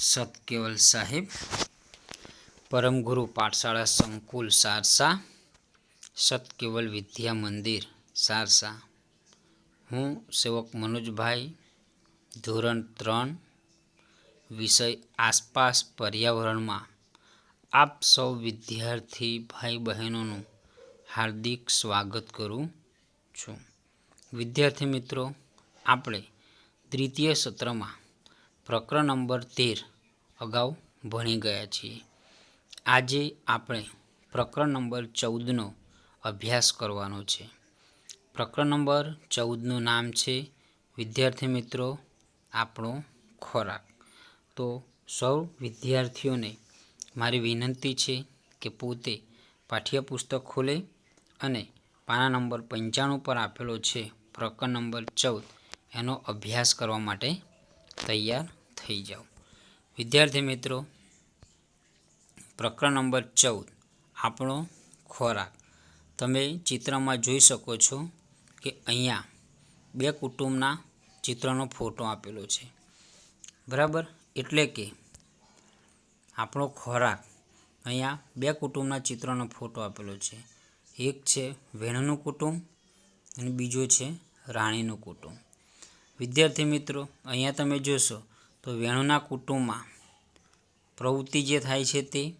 સતકેવલ સાહેબ, પરમગુરુ પાઠશાળા સંકુલ સારસા સતકેવલ વિદ્યા મંદિર સારસા. હું સેવક મનોજભાઈ, ધોરણ ત્રણ, વિષય આસપાસ પર્યાવરણમાં. આપ સૌ વિદ્યાર્થી ભાઈ બહેનોનું હાર્દિક સ્વાગત કરું છું. વિદ્યાર્થી મિત્રો, આપણે દ્વિતીય સત્રમાં પ્રકરણ નંબર તેર અગાઉ ભણી ગયા છીએ. આજે આપણે પ્રકરણ નંબર ચૌદનો અભ્યાસ કરવાનો છે. પ્રકરણ નંબર ચૌદનું નામ છે વિદ્યાર્થી મિત્રો આપણો ખોરાક. તો સૌ વિદ્યાર્થીઓને મારી વિનંતી છે કે પોતે પાઠ્યપુસ્તક ખોલે અને પાના નંબર પંચાણું પર આપેલો છે પ્રકરણ નંબર ચૌદ એનો અભ્યાસ કરવા માટે તૈયાર થઈ જાઓ. વિદ્યાર્થી મિત્રો, પ્રકરણ નંબર ચૌદ, આપણો ખોરાક. તમે ચિત્રમાં જોઈ શકો છો કે અહીંયા બે કુટુંબના ચિત્રનો ફોટો આપેલો છે. બરાબર? એટલે કે આપણો ખોરાક અહીંયા બે કુટુંબના ચિત્રનો ફોટો આપેલો છે. એક છે વેણનું કુટુંબ અને બીજો છે રાણીનું કુટુંબ. વિદ્યાર્થી મિત્રો, અહીંયા તમે જોશો તો વેણુના કુટુંબમાં પ્રવૃત્તિ જે થાય છે તે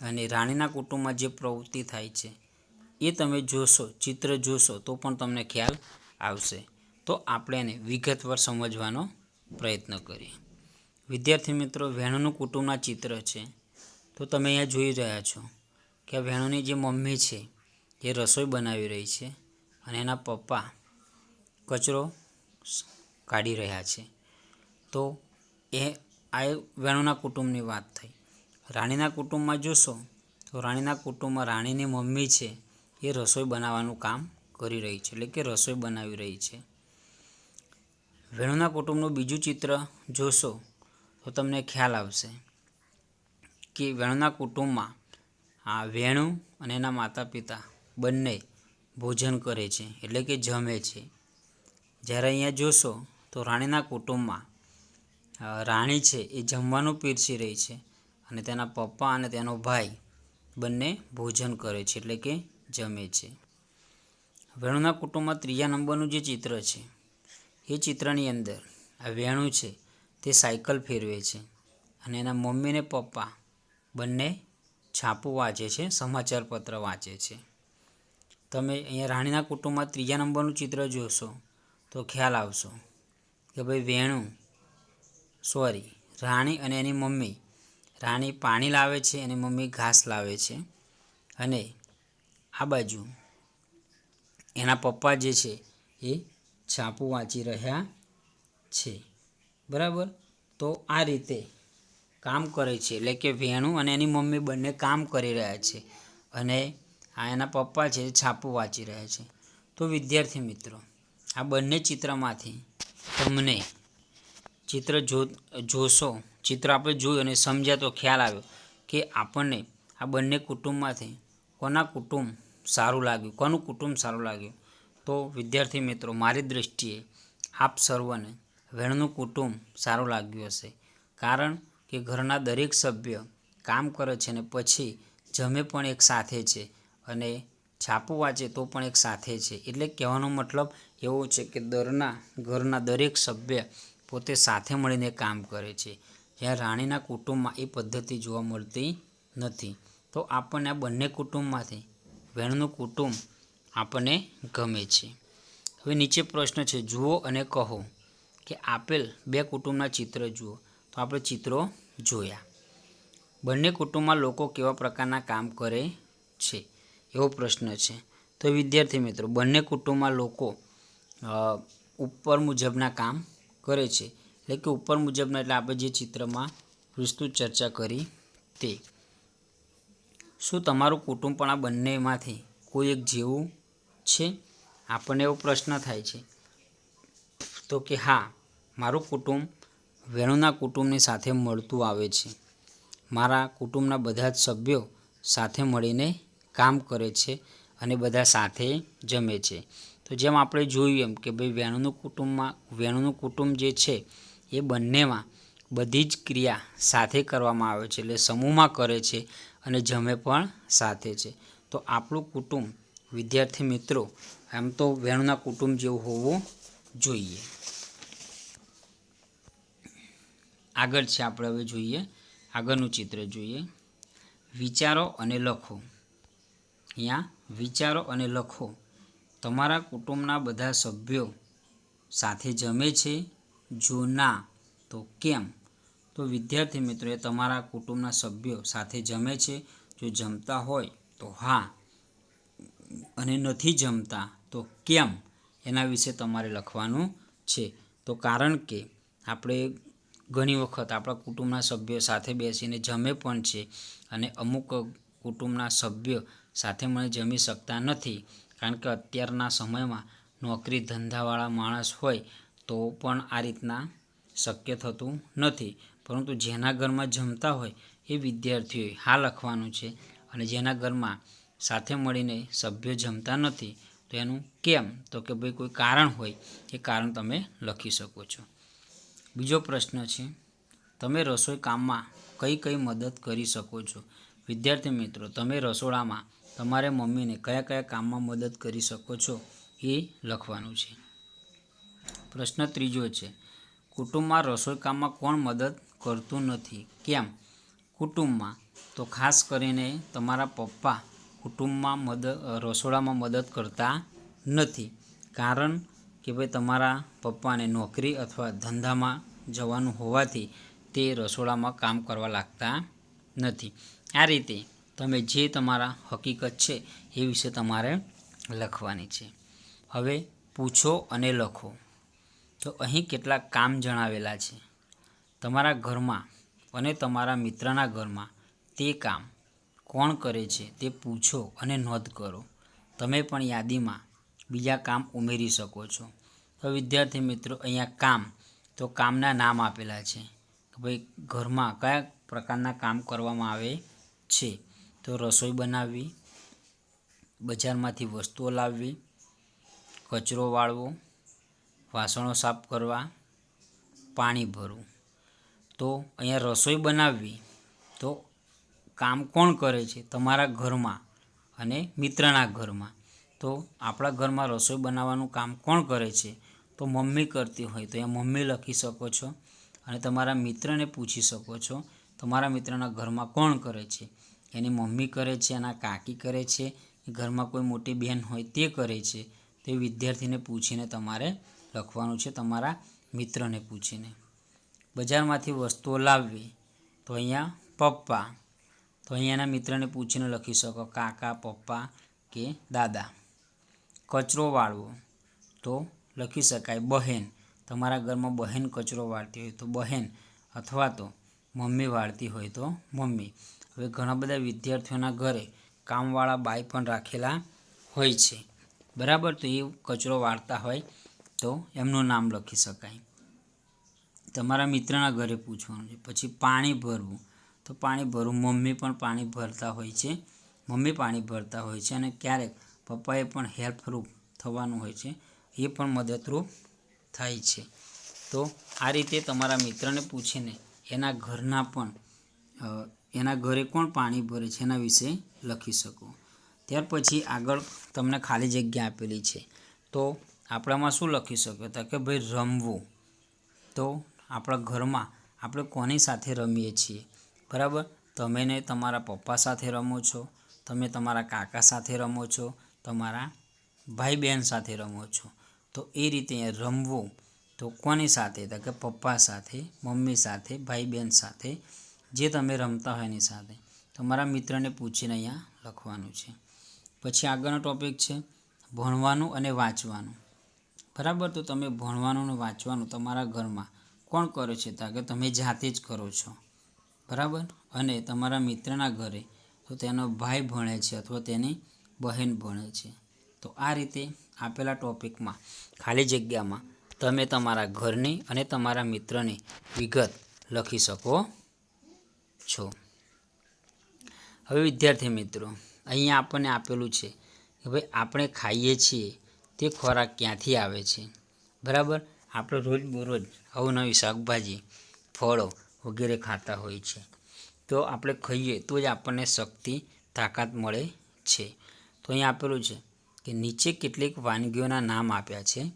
અને રાણીના કુટુંબમાં જે પ્રવૃત્તિ થાય છે, એ તમે જોશો, ચિત્ર જોશો, તો પણ તમને ખ્યાલ આવશે. તો આપણે એને વિગતવાર સમજવાનો પ્રયત્ન કરીએ. વિદ્યાર્થી મિત્રો, વેણુનું કુટુંબના ચિત્ર છે. તો તમે અહીંયા જોઈ રહ્યા છો કે આ વેણુની જે મમ્મી છે, એ રસોઈ બનાવી રહી છે અને એના પપ્પા કચરો કાઢી રહ્યા છે. તો એ આ વેણુના કુટુંબની વાત થઈ. રાણીના કુટુંબમાં જોશો તો રાણીના કુટુંબમાં રાણીની મમ્મી છે એ રસોઈ બનાવવાનું કામ કરી રહી છે, એટલે કે રસોઈ બનાવી રહી છે. વેણુના કુટુંબનું બીજું ચિત્ર જોશો તો તમને ખ્યાલ આવશે કે વેણુના કુટુંબમાં આ વેણુ અને એના માતા પિતા બંને ભોજન કરે છે, એટલે કે જમે છે. જ્યારે અહીંયા જોશો તો રાણીના કુટુંબમાં રાણી છે એ જમવાનું પીરસી રહી છે અને તેના પપ્પા અને તેનો ભાઈ બંને ભોજન કરે છે એટલે કે જમે છે. વેણુના કુટુંબમાં ત્રીજા નંબરનું જે ચિત્ર છે, એ ચિત્રની અંદર આ વેણુ છે તે સાયકલ ફેરવે છે અને એના મમ્મી ને પપ્પા બંને છાપું વાંચે છે, સમાચાર પત્ર વાંચે છે. તમે અહીંયા રાણીના કુટુંબમાં ત્રીજા નંબરનું ચિત્ર જોશો તો ખ્યાલ આવશો કે ભાઈ વેણુ સોરી, રાણી અને એની મમ્મી. રાણી પાણી લાવે છે અને મમ્મી ઘાસ લાવે છે. અને આ બાજુ એના પપ્પા જે છે એ છાપું વાંચી રહ્યા છે. બરાબર? તો આ રીતે કામ કરે છે. એટલે કે વેણુ અને એની મમ્મી બંને કામ કરી રહ્યા છે. અને આ એના પપ્પા છે છાપું વાંચી રહ્યા છે. તો વિદ્યાર્થી મિત્રો, આ બંને ચિત્રમાંથી તમને ચિત્ર જો, જોશો, ચિત્ર આપણે જોયું અને સમજ્યા તો ખ્યાલ આવ્યો કે આપણને આ બંને કુટુંબમાંથી કોના કુટુંબ સારું લાગ્યું, કોનું કુટુંબ સારું લાગ્યું. તો વિદ્યાર્થી મિત્રો, મારી દૃષ્ટિએ આપ સર્વને વેણનું કુટુંબ સારું લાગ્યું હશે. કારણ કે ઘરના દરેક સભ્ય કામ કરે છે અને પછી જમે પણ એક સાથે છે અને છાપું વાંચે તો પણ એક સાથે છે. એટલે કહેવાનો મતલબ એવો છે કે દરના, ઘરના દરેક સભ્ય પોતે સાથે મળીને કામ કરે છે. જ્યાં રાણીના કુટુંબમાં એ પદ્ધતિ જોવા મળતી નથી. તો આપણને આ બંને કુટુંબમાંથી વહેણનું કુટુંબ આપણને ગમે છે. હવે નીચે પ્રશ્ન છે, જુઓ અને કહો કે આપેલ બે કુટુંબના ચિત્ર જુઓ. તો આપણે ચિત્રો જોયા. બંને કુટુંબમાં લોકો કેવા પ્રકારના કામ કરે છે? એવો પ્રશ્ન છે. તો વિદ્યાર્થી મિત્રો, બંને કુટુંબમાં લોકો ઉપર મુજબના કામ કરે છે. એટલે કે ઉપર મુજબના, એટલે આપણે જે ચિત્રમાં વિસ્તૃત ચર્ચા કરી તે. શું તમારું કુટુંબ પણ આ બંનેમાંથી કોઈ એક જેવું છે? આપણને એવો પ્રશ્ન થાય છે. તો કે હા, મારું કુટુંબ વેણુના કુટુંબની સાથે મળતું આવે છે. મારા કુટુંબના બધા જ સભ્યો સાથે મળીને કામ કરે છે અને બધા સાથે જમે છે. તો જેમ આપણે જોયું એમ કે ભાઈ વેણુનું કુટુંબમાં, વેણુનું કુટુંબ જે છે એ બંનેમાં બધી જ ક્રિયા સાથે કરવામાં આવે છે, એટલે સમૂહમાં કરે છે અને જમે પણ સાથે છે. તો આપણું કુટુંબ, વિદ્યાર્થી મિત્રો, આમ તો વેણુના કુટુંબ જેવું હોવું જોઈએ. આગળ છે આપણે હવે જોઈએ, આગળનું ચિત્ર જોઈએ. વિચારો અને લખો. અહીંયા વિચારો અને લખો. તમારા કુટુંબના બધા સભ્યો સાથે જમે છે? જો ના, તો કેમ? તો વિદ્યાર્થી મિત્રો એ તમારા કુટુંબના સભ્યો સાથે જમે છે. જો જમતા હોય, તો હા. અને નથી જમતા, તો કેમ? એના વિશે તમારે લખવાનું છે. તો કારણ કે આપણે ઘણી વખત આપણા કુટુંબના સભ્યો સાથે બેસીને જમે પણ છે અને અમુક કુટુંબના સભ્યો સાથે મળી જમી શકતા નથી. કારણ કે અત્યારના સમયમાં નોકરી ધંધાવાળા માણસ હોય તો પણ આ રીતના શક્ય થતું નથી. પરંતુ જેના ઘરમાં જમતા હોય એ વિદ્યાર્થીઓએ હા લખવાનું છે અને જેના ઘરમાં સાથે મળીને સભ્યો જમતા નથી, તો એનું કેમ? તો કે ભાઈ કોઈ કારણ હોય એ કારણ તમે લખી શકો છો. બીજો પ્રશ્ન છે, તમે રસોઈ કામમાં કઈ કઈ મદદ કરી શકો છો? વિદ્યાર્થી મિત્રો, તમે રસોડામાં તમારે મમ્મીને કયા કયા કામમાં મદદ કરી શકો છો એ લખવાનું છે. પ્રશ્ન ત્રીજો છે, કુટુંબમાં રસોઈ કામમાં કોણ મદદ કરતું નથી? કેમ? કુટુંબમાં? તો ખાસ કરીને તમારા પપ્પા કુટુંબમાં મદદ રસોડામાં મદદ કરતા નથી. કારણ કે ભાઈ તમારા પપ્પાને નોકરી અથવા ધંધામાં જવાનું હોવાથી તે રસોડામાં કામ કરવા લાગતા નથી. આ રીતે તમે જે તમારા હકીકત છે એ વિશે તમારે લખવાની છે. હવે પૂછો અને લખો. તો અહીં કેટલાક કામ જણાવેલા છે. તમારા ઘરમાં અને તમારા મિત્રના ઘરમાં તે કામ કોણ કરે છે તે પૂછો અને નોંધ કરો. તમે પણ યાદીમાં બીજા કામ ઉમેરી શકો છો. તો વિદ્યાર્થી મિત્રો, અહીંયા કામ તો કામના નામ આપેલા છે. કે ભાઈ, ઘરમાં કયા પ્રકારના કામ કરવામાં આવે છે? તો રસોઈ બનાવવી, બજારમાંથી વસ્તુઓ લાવવી, કચરો વાળવો, વાસણો સાફ કરવા, પાણી ભરવું. તો અહીંયા રસોઈ બનાવવી તો કામ કોણ કરે છે? તમારા ઘરમાં અને મિત્રના ઘરમાં. તો આપણા ઘરમાં રસોઈ બનાવવાનું કામ કોણ કરે છે? તો મમ્મી કરતી હોય તો અહીંયા મમ્મી લખી શકો છો અને તમારા મિત્રને પૂછી શકો છો, તમારા મિત્રના ઘરમાં કોણ કરે છે? એની મમ્મી કરે છે, એના કાકી કરે છે ઘરમાં કોઈ મોટી બહેન હોય તે કરે છે, તે વિદ્યાર્થીને પૂછીને તમારે લખવાનું છે, તમારા મિત્રને પૂછીને. બજારમાંથી વસ્તુઓ લાવવી, તો અહીંયા પપ્પા, તો અહીંયાના મિત્રને પૂછીને લખી શકો, કાકા, પપ્પા કે દાદા. કચરો વાળવો, તો લખી શકાય, બહેન, તમારા ઘરમાં બહેન કચરો વાળતી હોય તો બહેન, અથવા તો મમ્મી વાળતી હોય તો મમ્મી. હવે ઘણા બધા વિદ્યાર્થીઓના ઘરે કામવાળા બાઈ પણ રાખેલા હોય છે. બરાબર? તો એ કચરો વાળતા હોય તો એમનું નામ લખી શકાય. તમારા મિત્રના ઘરે પૂછવાનું છે. પછી પાણી ભરવું. તો પાણી ભરવું. મમ્મી પણ પાણી ભરતા હોય છે. મમ્મી પાણી ભરતા હોય છે અને ક્યારેક પપ્પાએ પણ હેલ્પરૂપ થવાનું હોય છે. એ પણ મદદરૂપ થાય છે. તો આ રીતે તમારા મિત્રને પૂછીને એના ઘરના પણ એના ઘરે કોણ પાણી ભરે છે એના વિશે લખી શકો? ત્યાર પછી આગળ તમને ખાલી જગ્યા આપેલી છે. તો આપણામાં શું લખી શકો તો કે ભાઈ રમવું. તો આપણા ઘરમાં આપણે કોની સાથે રમીએ છીએ? બરાબર? તમે ને તમારા પપ્પા સાથે રમો છો, તમે તમારા કાકા સાથે રમો છો, તમારા ભાઈ બહેન સાથે રમો છો. તો એ રીતે રમવું તો કોની સાથે? તો કે પપ્પા સાથે, મમ્મી સાથે ભાઈ બહેન સાથે જે તમે રમતા હોય એની સાથે. તમારા મિત્રને પૂછીને અહીંયા લખવાનું છે. પછી આગળનો ટૉપિક છે, ભણવાનું અને વાંચવાનું. બરાબર? તો તમે ભણવાનું અને વાંચવાનું તમારા ઘરમાં કોણ કરે છે? તા કે તમે જાતે જ કરો છો. બરાબર? અને તમારા મિત્રના ઘરે તો તેનો ભાઈ ભણે છે અથવા તેની બહેન ભણે છે. તો આ રીતે આપેલા ટૉપિકમાં ખાલી જગ્યામાં તમે તમારા ઘરની અને તમારા મિત્રની વિગત લખી શકો છો. હવે વિદ્યાર્થી મિત્રો, અહીંયા આપણને આપેલું છે કે ભાઈ આપણે ખાઈએ છીએ, તે ખોરાક ક્યાંથી આવે છે? બરાબર? આપણે રોજ બરોજ અવનવી શાકભાજી, ફળો વગેરે ખાતા હોય છે. તો આપણે ખાઈએ તો જ આપણને શક્તિ, તાકાત મળે છે. તો અહીં આપેલું છે કે નીચે કેટલીક વાનગીઓના નામ આપ્યા છે.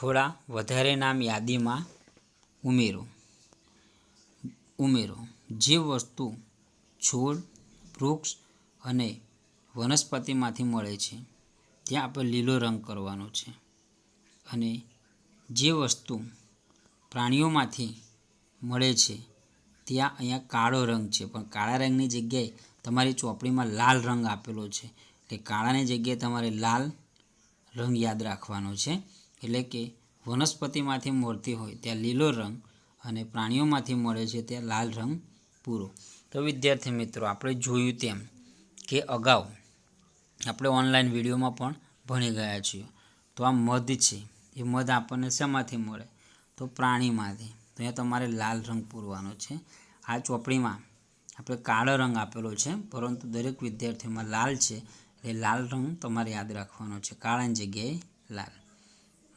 થોડા વધારે નામ યાદીમાં ઉમેરો. ઉમેરો. જે વસ્તુ છોડ, વૃક્ષ અને વનસ્પતિમાંથી મળે છે, ત્યાં આપણે લીલો રંગ કરવાનો છે. અને જે વસ્તુ પ્રાણીઓમાંથી મળે છે, ત્યાં અહીંયા કાળો રંગ છે. પણ કાળા રંગની જગ્યાએ તમારી ચોપડીમાં લાલ રંગ આપેલો છે. એટલે કાળાની જગ્યાએ તમારે લાલ રંગ યાદ રાખવાનો છે. એટલે કે વનસ્પતિમાંથી મળતી હોય ત્યાં લીલો રંગ અને પ્રાણીઓમાંથી મળે છે ત્યાં લાલ રંગ પૂરો. તો વિદ્યાર્થી મિત્રો, આપણે જોયું તેમ કે અગાઉ આપણે ઓનલાઈન વિડીયોમાં પણ ભણી ગયા છીએ. તો આ મધ છે. એ મધ આપણને શેમાંથી મળે? તો પ્રાણીમાંથી. તો અહીંયા તમારે લાલ રંગ પૂરવાનો છે. આ ચોપડીમાં આપણે કાળો રંગ આપેલો છે, પરંતુ દરેક વિદ્યાર્થીઓમાં લાલ છે. એ લાલ રંગ તમારે યાદ રાખવાનો છે. કાળાની જગ્યાએ લાલ.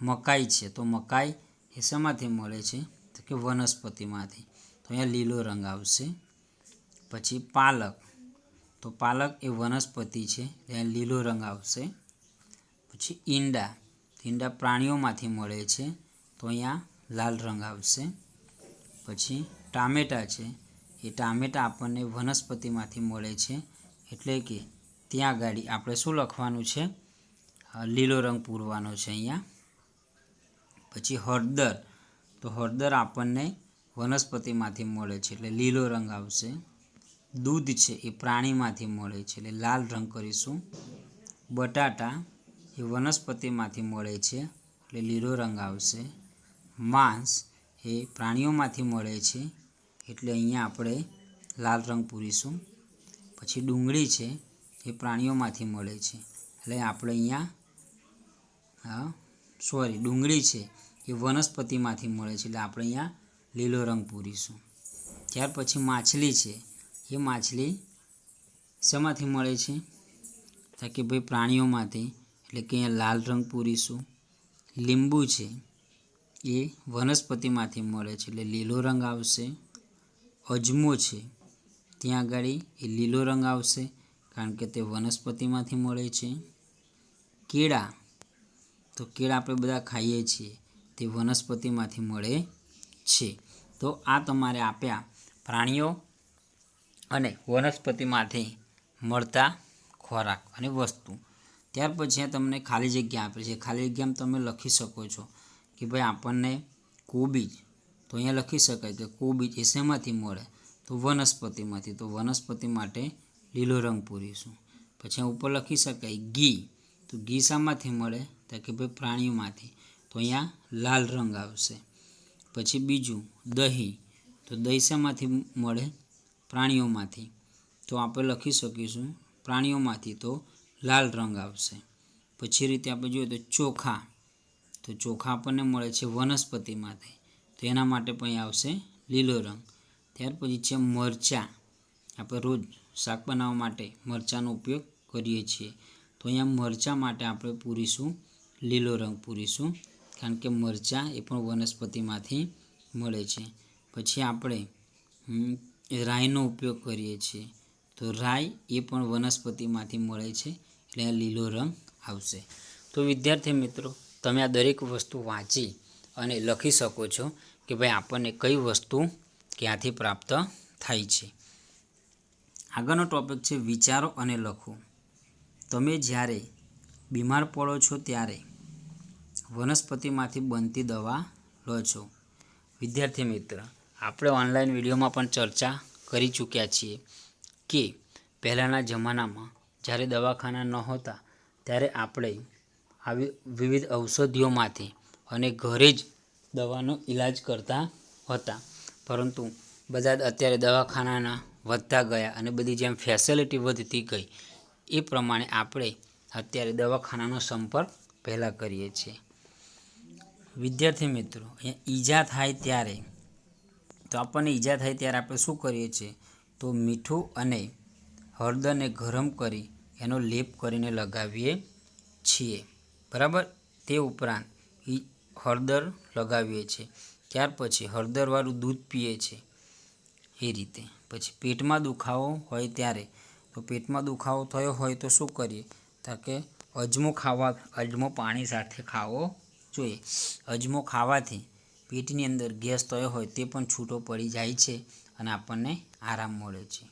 મકાઈ છે. તો મકાઈ એ શેમાંથી મળે છે? તો કે વનસ્પતિમાંથી. તો અહીંયા લીલો રંગ આવશે. પછી પાલક. તો પાલક એ વનસ્પતિ છે ત્યાં લીલો રંગ આવશે. પછી ઈંડા. ઈંડા પ્રાણીઓમાંથી મળે છે, તો અહીંયા લાલ રંગ આવશે. પછી ટામેટાં છે, એ ટામેટા આપણને વનસ્પતિમાંથી મળે છે, એટલે કે ત્યાં ગાડી આપણે શું લખવાનું છે? લીલો રંગ પૂરવાનો છે અહીંયા. પછી હળદર. તો હળદર આપણને વનસ્પતિમાંથી મળે છે એટલે લીલો રંગ આવશે. દૂધ છે એ પ્રાણીમાંથી મળે છે એટલે લાલ રંગ કરીશું. બટાટા એ વનસ્પતિમાંથી મળે છે એટલે લીલો રંગ આવશે. માંસ એ પ્રાણીઓમાંથી મળે છે એટલે અહીંયા આપણે લાલ રંગ પૂરીશું. પછી ડુંગળી છે એ પ્રાણીઓમાંથી મળે છે એટલે આપણે અહીંયા સોરી ડુંગળી છે એ વનસ્પતિમાંથી મળે છે એટલે આપણે અહીંયા લીલો રંગ પૂરીશું. ત્યાર પછી માછલી છે. એ માછલી શેમાંથી મળે છે? તો કે ભાઈ પ્રાણીઓમાંથી. એટલે કે અહીંયા લાલ રંગ પૂરીશું. લીંબુ છે. એ વનસ્પતિમાંથી મળે છે. એટલે લીલો રંગ આવશે. અજમો છે. ત્યાં આગળ એ લીલો રંગ આવશે, કારણ કે તે વનસ્પતિમાંથી મળે છે. કેળા. તો કેળા આપણે બધા ખાઈએ છીએ. તે વનસ્પતિમાંથી મળે છે. તો આ તમારે આપ્યા પ્રાણીઓ અને વનસ્પતિમાંથી મળતા ખોરાક અને વસ્તુ. ત્યાર પછી તમને ખાલી જગ્યા આપે છે. ખાલી જગ્યામાં તમે લખી શકો છો કે ભાઈ આપણને કોબીજ, તો અહીંયા લખી શકાય કે કોબીજ એ શેમાંથી મળે? તો વનસ્પતિમાંથી. તો વનસ્પતિ માટે લીલો રંગ પૂરીશું. પછી ઉપર લખી શકાય ઘી. તો ઘી શામાંથી મળે? તો કે ભાઈ પ્રાણીઓમાંથી. તો અહીંયા લાલ રંગ આવશે. પછી બીજું દહીં. તો દહીં શામાંથી મળે? પ્રાણીઓમાંથી. તો આપણે લખી શકીશું, પ્રાણીઓમાંથી તો લાલ રંગ આવશે. પછી રીતે આપણે જોઈએ તો ચોખા. તો ચોખા આપણને મળે છે વનસ્પતિમાંથી. તો એના માટે પણ આવશે લીલો રંગ. ત્યાર પછી છે મરચાં. આપણે રોજ શાક બનાવવા માટે મરચાંનો ઉપયોગ કરીએ છીએ. તો અહીંયા મરચાં માટે આપણે પૂરીશું, લીલો રંગ પૂરીશું. કારણ કે મરચાં એ પણ વનસ્પતિમાંથી મળે છે. પછી આપણે રાઈનો ઉપયોગ કરીએ છીએ. તો રાઈ એ પણ વનસ્પતિમાંથી મળે છે એટલે આ લીલો રંગ આવશે. તો વિદ્યાર્થી મિત્રો, તમે આ દરેક વસ્તુ વાંચી અને લખી શકો છો કે ભાઈ આપણને કઈ વસ્તુ ક્યાંથી પ્રાપ્ત થાય છે. આગળનો ટોપિક છે વિચારો અને લખો તમે જ્યારે બીમાર પડો છો ત્યારે વનસ્પતિમાંથી બનતી દવા લો છો. વિદ્યાર્થી મિત્ર, આપણે ઓનલાઈન વિડીયોમાં પણ ચર્ચા કરી ચૂક્યા છીએ કે પહેલાંના જમાનામાં જ્યારે દવાખાના નહોતા ત્યારે આપણે આવી વિવિધ ઔષધિઓમાંથી અને ઘરે જ દવાનો ઈલાજ કરતા હતા. પરંતુ બધા અત્યારે દવાખાનાના વધતા ગયા અને બધી જેમ ફેસિલિટી વધતી ગઈ, એ પ્રમાણે આપણે અત્યારે દવાખાનાનો સંપર્ક પહેલાં કરીએ છીએ. વિદ્યાર્થી મિત્રો, અહીંયા ઈજા થાય ત્યારે, તો આપણને ઈજા થાય ત્યારે આપણે શું કરીએ છીએ? તો મીઠું અને હળદરને ગરમ કરી એનો લેપ કરીને લગાવીએ છીએ. બરાબર? તે ઉપરાંત હળદર લગાવીએ છીએ. ત્યાર પછી હળદરવાળું દૂધ પીએ છીએ. એ રીતે. પછી પેટમાં દુખાવો હોય ત્યારે, તો પેટમાં દુખાવો થયો હોય તો શું કરીએ? તો કે અજમો ખાવા, અજમો પાણી સાથે ખાવો જોઈએ. અજમો ખાવાથી પેટની અંદર ગેસ થયો હોય તે પણ છૂટો પડી જાય છે અને આપણને આરામ મળે છે.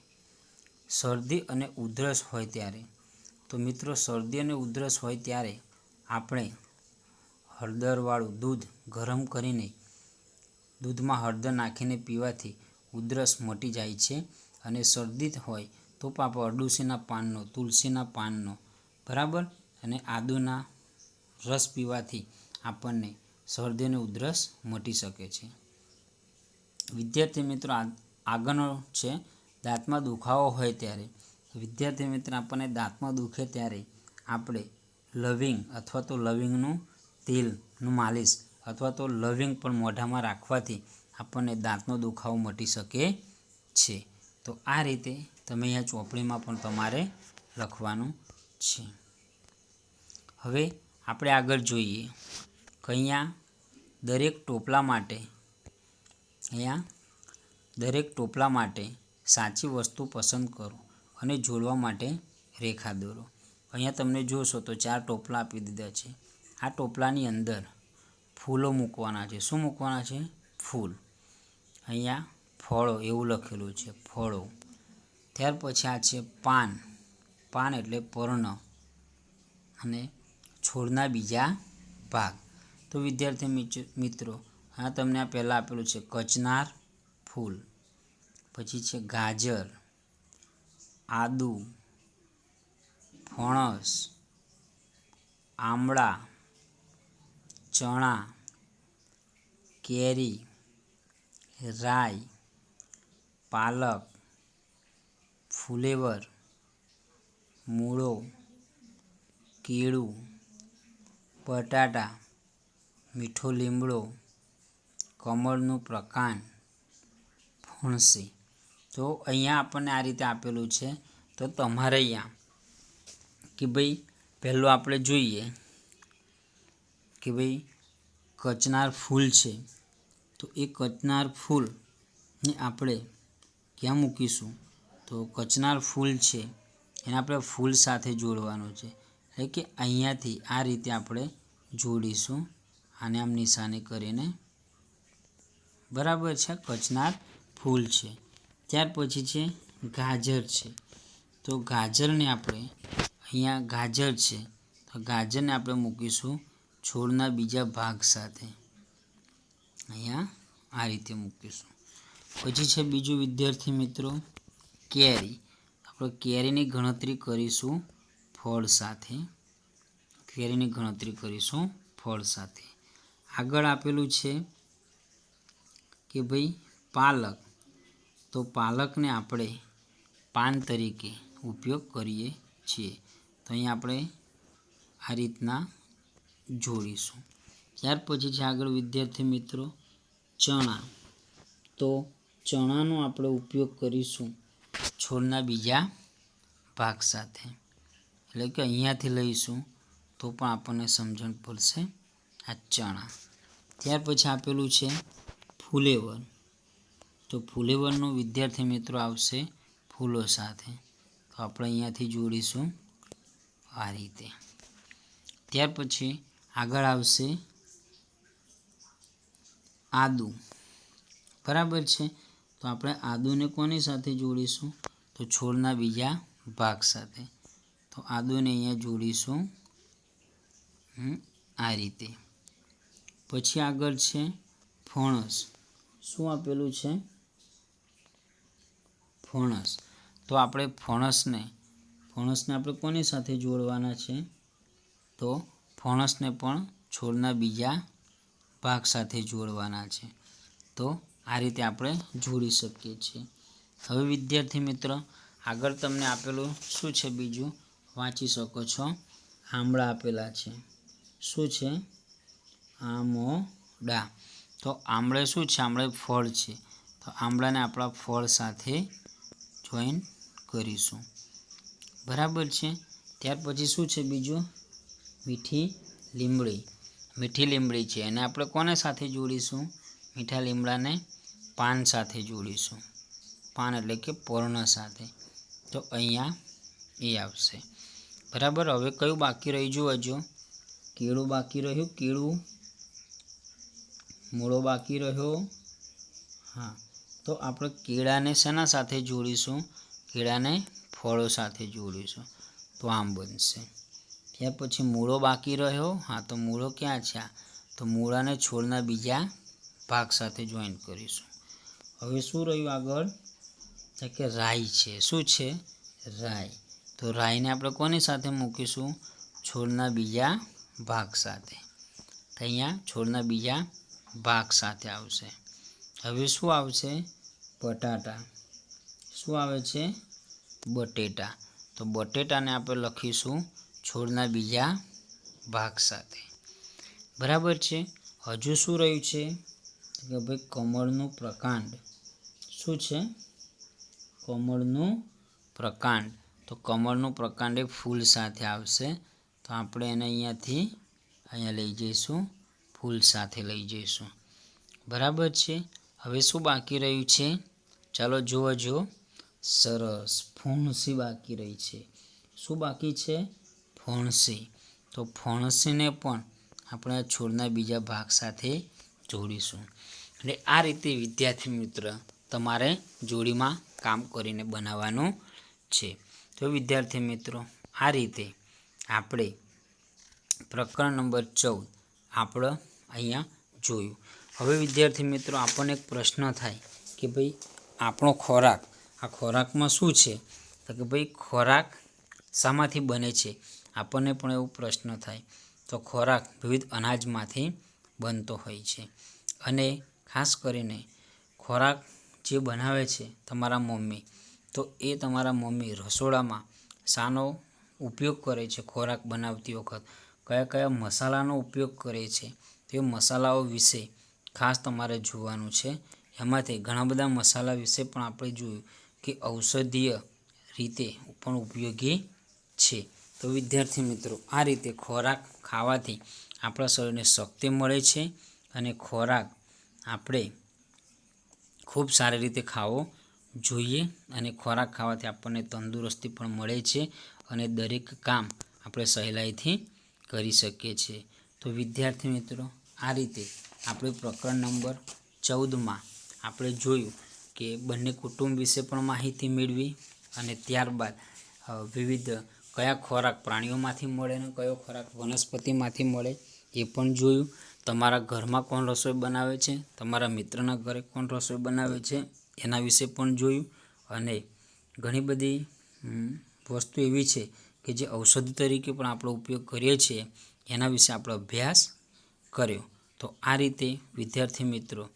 શરદી અને ઉધરસ હોય ત્યારે. તો મિત્રો, શરદી અને ઉધરસ હોય ત્યારે આપણે હળદરવાળું દૂધ ગરમ કરીને દૂધમાં હળદર નાખીને પીવાથી ઉધરસ મટી જાય છે અને શરદી હોય તો આપણે અરડુસીના પાનનો, તુલસીના પાનનો, બરાબર? અને આદુના રસ પીવાથી આપણને શરદી ઉધરસ મટી શકે છે. વિદ્યાર્થી મિત્રો આગળનો છે, દાંતમાં દુખાવો હોય ત્યારે. વિદ્યાર્થી મિત્ર, આપણને દાંતમાં દુખે ત્યારે આપણે લવિંગ અથવા તો લવિંગનું તેલનું માલિશ અથવા તો લવિંગ પણ મોઢામાં રાખવાથી આપણને દાંતનો દુખાવો મટી શકે છે. તો આ રીતે તમે અહીંયા ચોપડીમાં પણ તમારે લખવાનું છે. હવે આપણે આગળ જોઈએ. અહીંયા દરેક ટોપલા માટે અહીંયા દરેક ટોપલા માટે સાચી વસ્તુ પસંદ કરો અને જોડવા માટે રેખા દોરો. અહીંયા તમને જોશો તો ચાર ટોપલા આપી દીધા છે. આ ટોપલાની અંદર ફૂલો મૂકવાના છે. શું મૂકવાના છે? ફૂલ. અહીંયા ફળો એવું લખેલું છે, ફળો. ત્યાર પછી આ છે પાન. પાન એટલે પર્ણ અને છોડના બીજા ભાગ. તો વિદ્યાર્થી મિત્રો આ તમને આ પહેલાં આપેલું છે, કચનાર ફૂલ. પછી છે ગાજર, આદુ, ફણસ, આમળા, ચણા, કેરી, રાઈ, પાલક, ફુલેવર, મૂળો, કેળું, બટાટા મીઠો લીમડો, કમળનું પ્રકાંડ, ફણસી. તો અહીંયા આપણને આ રીતે આપેલું છે. તો તમારે અહીંયા કે ભાઈ પહેલું આપણે જોઈએ કે ભાઈ કચનાર ફૂલ છે. તો એ કચનાર ફૂલને આપણે ક્યાં મૂકીશું? તો કચનાર ફૂલ છે. એને આપણે ફૂલ સાથે જોડવાનું છે. એટલે કે અહીંયાથી આ રીતે આપણે જોડીશું. આને આમ નિશાની કરીને બરાબર છે કચનાર ફૂલ છે. ત્યાર પછી છે, ગાજર છે. તો ગાજરને આપણે અહીંયા ગાજર છે, તો ગાજરને આપણે મૂકીશું છોડના બીજા ભાગ સાથે. અહીંયા આ રીતે મૂકીશું. પછી છે, બીજું વિદ્યાર્થી મિત્રો, કેરી. આપણે કેરીની ગણતરી કરીશું ફળ સાથે. કેરીની ગણતરી કરીશું ફળ સાથે. આગળ આપેલું છે કે ભાઈ પાલક. તો પાલકને આપણે પાન તરીકે ઉપયોગ કરીએ છીએ. તો અહીં આપણે આ રીતના જોડીશું. ત્યાર પછી છે આગળ વિદ્યાર્થી મિત્રો ચણા. તો ચણાનો આપણે ઉપયોગ કરીશું છોડના બીજા ભાગ સાથે. એટલે કે અહીંયાથી લઈશું તો પણ આપણને સમજણ પડશે. આ ચણા ત્યાર પછી આપેલું છે ફુલેવર. તો ફુલેવરનો વિદ્યાર્થી મિત્રો આવશે ફૂલો સાથે. તો આપણે અહીંયાથી જોડીશું આ રીતે. ત્યાર પછી આગળ આવશે આદુ. બરાબર છે? તો આપણે આદુને કોની સાથે જોડીશું? તો છોડના બીજા ભાગ સાથે. તો આદુને અહીંયા જોડીશું. આ રીતે. પછી આગળ છે ફણસ. શું આપેલું છે? ફણસ. તો આપણે ફણસને ફણસને આપણે કોની સાથે જોડવાના છે? તો ફણસને પણ છોડના બીજા ભાગ સાથે જોડવાના છે. તો આ રીતે આપણે જોડી શકીએ છીએ. હવે વિદ્યાર્થી મિત્ર, આગળ તમને આપેલું શું છે બીજું? વાંચી શકો છો. આમળા આપેલા છે. શું છે? આમોડા. તો આમળે શું છે? આમળે ફળ છે. તો આમળાને આપણા ફળ સાથે જોઈન કરીશું. બરાબર છે? ત્યાર પછી શું છે બીજું? મીઠી લીમડી મીઠી લીમડી છે. એને આપણે કોને સાથે જોડીશું? મીઠા લીમડાને પાન સાથે જોડીશું. પાન એટલે કે પર્ણ સાથે. તો અહીંયા એ આવશે. બરાબર? હવે કયું બાકી રહી જુઓ હજુ? કેળું બાકી રહ્યું? કેળું મૂળો બાકી રહ્યો. હા, તો આપણે કેળાને શેના સાથે જોડીશું? કેળાને ફળો સાથે જોડીશું. તો આમ બનશે. ત્યાર પછી મૂળો બાકી રહ્યો. હા, તો મૂળો ક્યાં છે? તો મૂળાને છોડના બીજા ભાગ સાથે જોઈન કરીશું. હવે શું રહ્યું આગળ? કે રાઈ છે. શું છે? રાઈ. તો રાઈને આપણે કોની સાથે મૂકીશું? છોડના બીજા ભાગ સાથે. અહીંયા છોડના બીજા ભાગ સાથે આવશે. હવે શું આવશે? બટાટા. શું આવે છે? બટેટા. તો બટેટાને આપણે લખીશું છોડના બીજા ભાગ સાથે. બરાબર છે? હજુ શું રહ્યું છે? કે ભાઈ કમળનું પ્રકાંડ. શું છે? કમળનું પ્રકાંડ. તો કમળનું પ્રકાંડ એ ફૂલ સાથે આવશે. તો આપણે એને અહીંયાથી અહીંયા લઈ જઈશું. ફૂલ સાથે લઈ જઈશું. બરાબર છે? હવે શું બાકી રહ્યું છે? ચાલો જુઓ જો સરસ. ફોણસી બાકી રહી છે. શું બાકી છે? ફોણસી. તો ફોણસીને પણ આપણે આ છોડના બીજા ભાગ સાથે જોડીશું. એટલે આ રીતે, વિદ્યાર્થી મિત્ર, તમારે જોડીમાં કામ કરીને બનાવવાનું છે. તો વિદ્યાર્થી મિત્રો, આ રીતે આપણે પ્રકરણ નંબર ચૌદ, આપણે અહીંયા જોયું. હવે વિદ્યાર્થી મિત્રો, આપણને એક પ્રશ્ન થાય કે ભાઈ આપણો ખોરાક, આ ખોરાકમાં શું છે? તો કે ભાઈ ખોરાક શામાંથી બને છે? આપણને પણ એવો પ્રશ્ન થાય. તો ખોરાક વિવિધ અનાજમાંથી બનતો હોય છે. અને ખાસ કરીને ખોરાક જે બનાવે છે તમારા મમ્મી, તો એ તમારા મમ્મી રસોડામાં શાનો ઉપયોગ કરે છે ખોરાક બનાવતી વખત? કયા કયા મસાલાનો ઉપયોગ કરે છે? તે મસાલાઓ વિશે ખાસ તમારે જોવાનું છે. એમાંથી ઘણા બધા મસાલા વિશે પણ આપણે જોયું કે ઔષધીય રીતે પણ ઉપયોગી છે. તો વિદ્યાર્થી મિત્રો, આ રીતે ખોરાક ખાવાથી આપણા શરીરને શક્તિ મળે છે અને ખોરાક આપણે ખૂબ સારી રીતે ખાવો જોઈએ અને ખોરાક ખાવાથી આપણને તંદુરસ્તી પણ મળે છે અને દરેક કામ આપણે સહેલાઈથી કરી શકીએ છીએ. તો વિદ્યાર્થી મિત્રો, આ રીતે આપણે પ્રકરણ નંબર ચૌદમાં આપણે જોયું કે બંને કુટુંબ વિશે પણ માહિતી મેળવી અને ત્યારબાદ વિવિધ કયા ખોરાક પ્રાણીઓમાંથી મળે અને કયો ખોરાક વનસ્પતિમાંથી મળે એ પણ જોયું. તમારા ઘરમાં કોણ રસોઈ બનાવે છે? તમારા મિત્રના ઘરે કોણ રસોઈ બનાવે છે? એના વિશે પણ જોયું. અને ઘણી બધી વસ્તુ એવી છે કે જે ઔષધ તરીકે પણ આપણો ઉપયોગ કરીએ છીએ. એના વિશે આપણે અભ્યાસ કર્યો. તો આ રીતે, વિદ્યાર્થી મિત્રો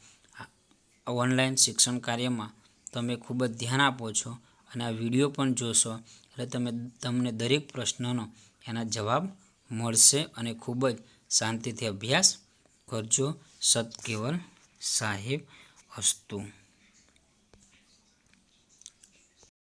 ઓનલાઈન શિક્ષણ કાર્યમાં તમે ખૂબ જ ધ્યાન આપો છો અને આ વીડિયો પણ જોશો, એટલે તમે, તમને દરેક પ્રશ્નનો એના જવાબ મળશે અને ખૂબ જ શાંતિથી અભ્યાસ કરજો. સત કેવલ સાહેબ અસ્તુ.